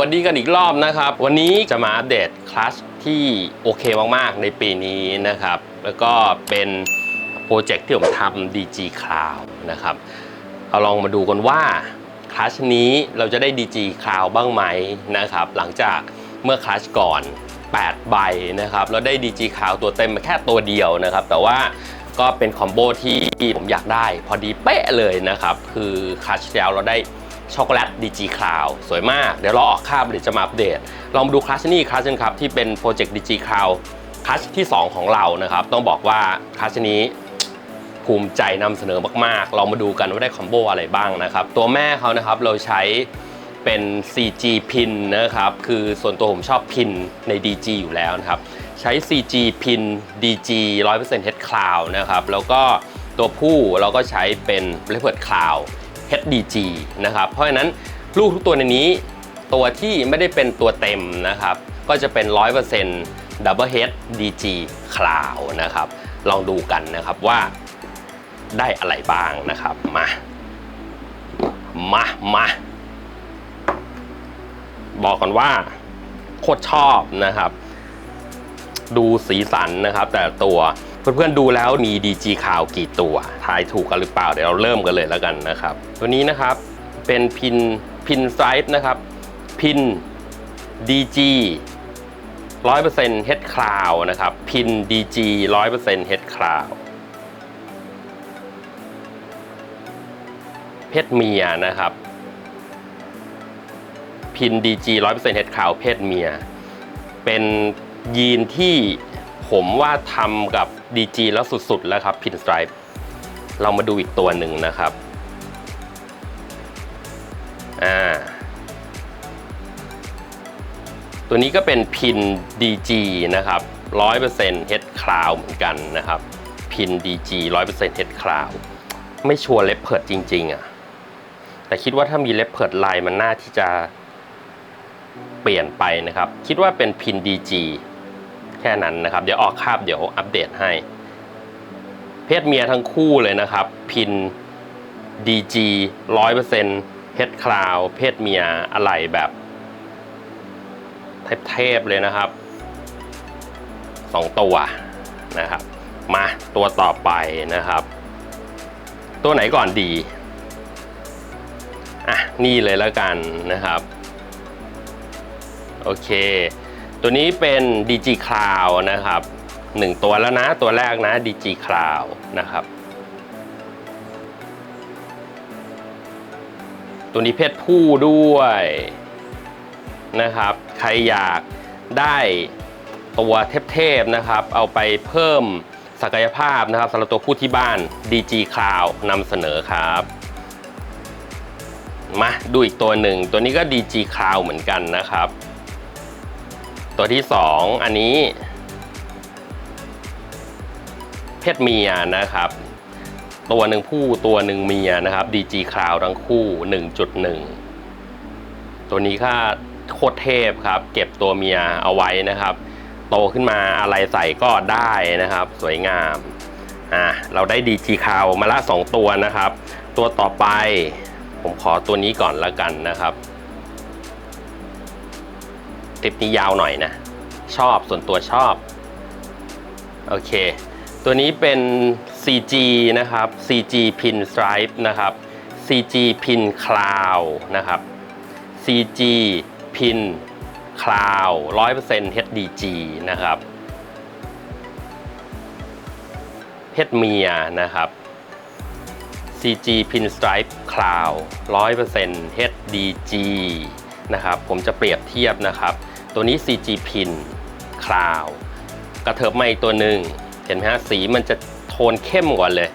วันนี้กันอีกรอบนะครับ วันนี้จะมาอัปเดตคลัชที่โอเคมากๆ ในปีนี้นะครับ แล้วก็เป็นโปรเจกต์ที่ผมทำ DG Cloud นะครับ เอาลองมาดูกันว่าคลัชนี้เราจะได้ DG Cloud บ้างไหมนะครับ หลังจากเมื่อคลัชก่อน 8 ใบนะครับแล้วได้ DG Cloud ตัวเต็มมาแค่ตัวเดียวนะครับ แต่ว่าก็เป็นคอมโบที่ผมอยากได้พอดีเป๊ะเลยนะครับ คือคลัชแล้วเราได้ ช็อกโกแลต DG Cloud สวยมาก เดี๋ยวเราออกค่าบเดี๋ยวจะมาอัปเดต ลองมาดูคลาสนี้คลาสนึงครับ ที่เป็นโปรเจกต์ DG Cloud คลาสที่ 2 ของเรานะครับ ต้องบอกว่าคลาสนี้ภูมิใจนำเสนอมากๆลองมาดูกันว่าได้คอมโบอะไรบ้างนะครับ ตัวแม่เขานะครับเราใช้เป็น CG pin นะครับ คือส่วนตัวผมชอบพินใน DG อยู่แล้วนะครับ ใช้ CG pin DG 100% Head Cloud นะครับ แล้วก็ตัวผู้เราก็ใช้เป็น Leopard Cloud HDG นะครับ เพราะฉะนั้นลูกทุกตัวในนี้ ตัวที่ไม่ได้เป็นตัวเต็มนะครับ ก็จะเป็น 100% Double Head DG Cloud นะครับ ลองดูกันนะครับว่าได้อะไรบ้างนะครับ มา มา มา บอกก่อนว่า โคตรชอบนะครับ ดูสีสันนะครับ แต่ตัว เพื่อนๆดูแล้วมี DG ข่าวกี่ตัวทายถูกกันหรือเปล่าเดี๋ยวเราเริ่มกันเลยแล้วกันนะครับ ตัวนี้นะครับเป็นพินพินไซส์นะครับ พิน DG 100% Head Cloud นะครับ พิน DG 100% Head Cloud เพศเมียนะครับ พิน DG 100% Head Cloud เพศเมีย เป็นยีนที่ผมว่าทำกับ DG แล้วสุดๆ แล้วครับ Pin Stripe เรามาดูอีกตัวหนึ่งนะครับอ่าตัวนี้ก็เป็นพิน DG นะครับ100% Head Cloud เหมือนกันนะครับพิน DG 100% Head Cloud ไม่ชัวร์เล็บเพิดจริงๆอะแต่คิดว่าถ้ามีเล็บเพิดลายมันน่าที่จะเปลี่ยนไปนะครับ คิดว่าเป็นพิน DG แค่นั้นนะครับ เดี๋ยวออกคาบเดี๋ยวอัปเดตให้ เพศเมียทั้งคู่เลยนะครับ พิน DG 100% Head Cloud เพศเมียอะไรแบบเทพๆเลยนะครับสองตัวนะครับ มาตัวต่อไปนะครับ ตัวไหนก่อนดีอะนี่เลยแล้วกันนะครับ โอเค ตัวนี้เป็น DG Cloud นะครับหนึ่งตัวแล้วนะ ตัวแรกนะ DG Cloud นะครับ ตัวนี้เพศผู้ด้วยนะครับ ใครอยากได้ตัวเทพๆนะครับ เอาไปเพิ่มศักยภาพนะครับสำหรับตัวผู้ที่บ้าน DG Cloud นำเสนอครับ มาดูอีกตัวหนึ่ง ตัวนี้ก็ DG Cloud เหมือนกันนะครับ ตัวที่2อันนี้ เพศเมียนะครับ ตัวหนึ่งผู้ตัวหนึ่งเมียนะครับ DG Cloud ทั้งคู่ 1.1 ตัวนี้ค่าโคตรเทพครับ เก็บตัวเมียเอาไว้นะครับ โตขึ้นมาอะไรใส่ก็ได้นะครับ สวยงามอะเราได้ DG Cloud มาละ 2 ตัวนะครับ ตัวต่อไปผมขอตัวนี้ก่อนละกันนะครับ คลิปนี้ยาวหน่อยนะ ชอบส่วนตัวชอบ โอเค ตัวนี้เป็น CG นะครับ CG Pin Stripe นะครับ CG Pin Cloud นะครับ CG Pin Cloud 100% HDG นะครับเพศเมียนะครับ CG Pinstripe Cloud 100% HDG นะครับ ผมจะเปรียบเทียบนะครับ ตัวนี้ CG Pin Cloud กระเถิบมาอีกตัวหนึ่งเห็นไหมฮะสีมันจะโทนเข้มกว่าเลย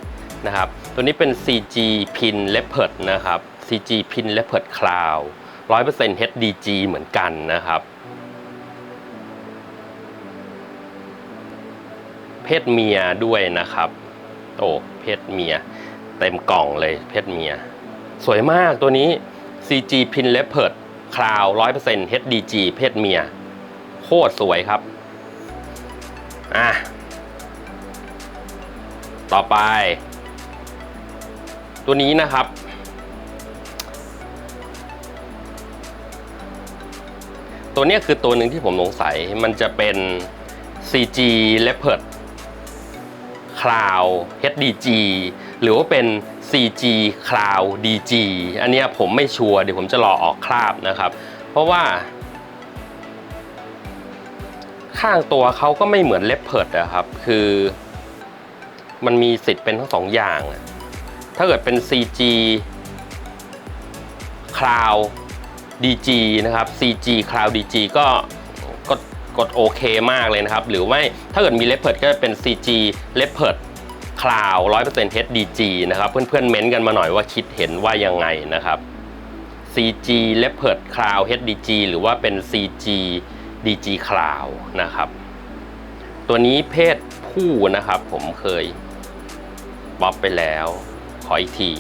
นะครับ ตัวนี้เป็น CG Pin Leopard นะครับ CG Pin Leopard Cloud 100% HDG เหมือนกันนะครับ เพศเมียด้วยนะครับ โอ้เพศเมีย เต็มกล่องเลยเพศเมีย สวยมากตัวนี้ CG Pin Leopard Cloud 100% HDG เพศเมีย โคตรสวยครับ อะ ต่อไป ตัวนี้นะครับ ตัวนี้คือตัวหนึ่งที่ผมสงสัย มันจะเป็น CG Leopard Cloud HDG หรือว่าเป็น CG Cloud DG อันนี้ผมไม่ชัวร์เดี๋ยวผมจะรอออกคราบนะครับ เพราะว่า ข้างตัวเขาก็ไม่เหมือนเลปเพิร์ดนะครับ คือมันมีสิทธิ์เป็นทั้งสองอย่าง ถ้าเกิดเป็น CG Cloud DG นะครับ CG Cloud DG ก็ก็กดโอเคมากเลยนะครับ หรือไม่ถ้าเกิดมี Leopard ก็จะเป็น CG Leopard Cloud 100% HDG นะครับ เพื่อนๆเม้นต์กันมาหน่อยว่าคิดเห็นว่ายังไงนะครับ CG Leopard Cloud HDG หรือว่าเป็น CG DG Cloud นะครับ ตัวนี้เพศผู้นะครับ ผมเคยบ๊อบไปแล้ว ขออีกที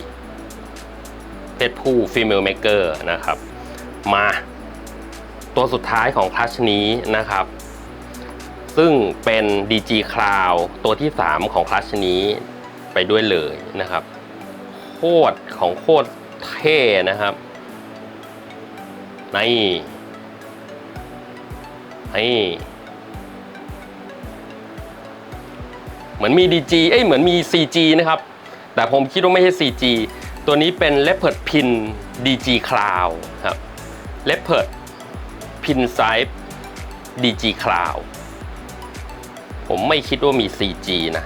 เพศผู้ female maker นะครับ มา ตัวสุดท้ายของคลัชนี้นะครับ ซึ่งเป็น DG Cloud ตัวที่ 3 ของคลัชนี้ไปด้วยเลยนะครับ โคตรของโคตรเท่นะครับนี่นี่เหมือนมี DG เอ้ยเหมือนมี CG นะครับ แต่ผมคิดว่าไม่ใช่ CG ตัวนี้เป็น Leopard Pin DG Cloud ครับ Leopard Pin Size DG Cloud ผมไม่คิดว่ามี CG นะ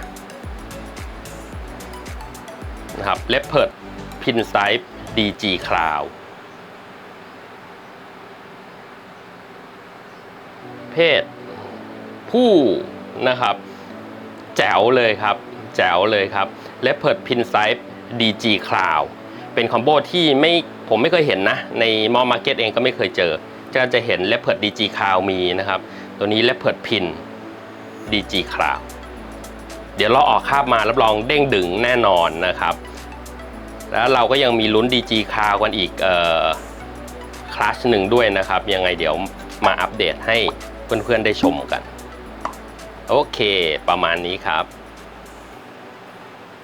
นะครับ Leopard Pin Size DG Cloud เพศ ผู้นะครับ แจ๋วเลยครับ แจ๋วเลยครับ Leopard Pin Size DG Cloud เป็นคอมโบที่ไม่ผมไม่เคยเห็นนะ ในมอมาร์เก็ตเองก็ไม่เคยเจอจะจะเห็น Leopard DG Cloud มีนะครับ ตัวนี้ Leopard Pin DG Cloud เดี๋ยวเราออกคาบมารับรองเด้งดึงแน่นอนนะครับ แล้วเราก็ยังมีลุ้น DG Cloud กันอีกคลาสหนึ่งด้วยนะครับ ยังไงเดี๋ยวมาอัปเดตให้เพื่อนๆได้ชมกัน โอเค ประมาณนี้ครับ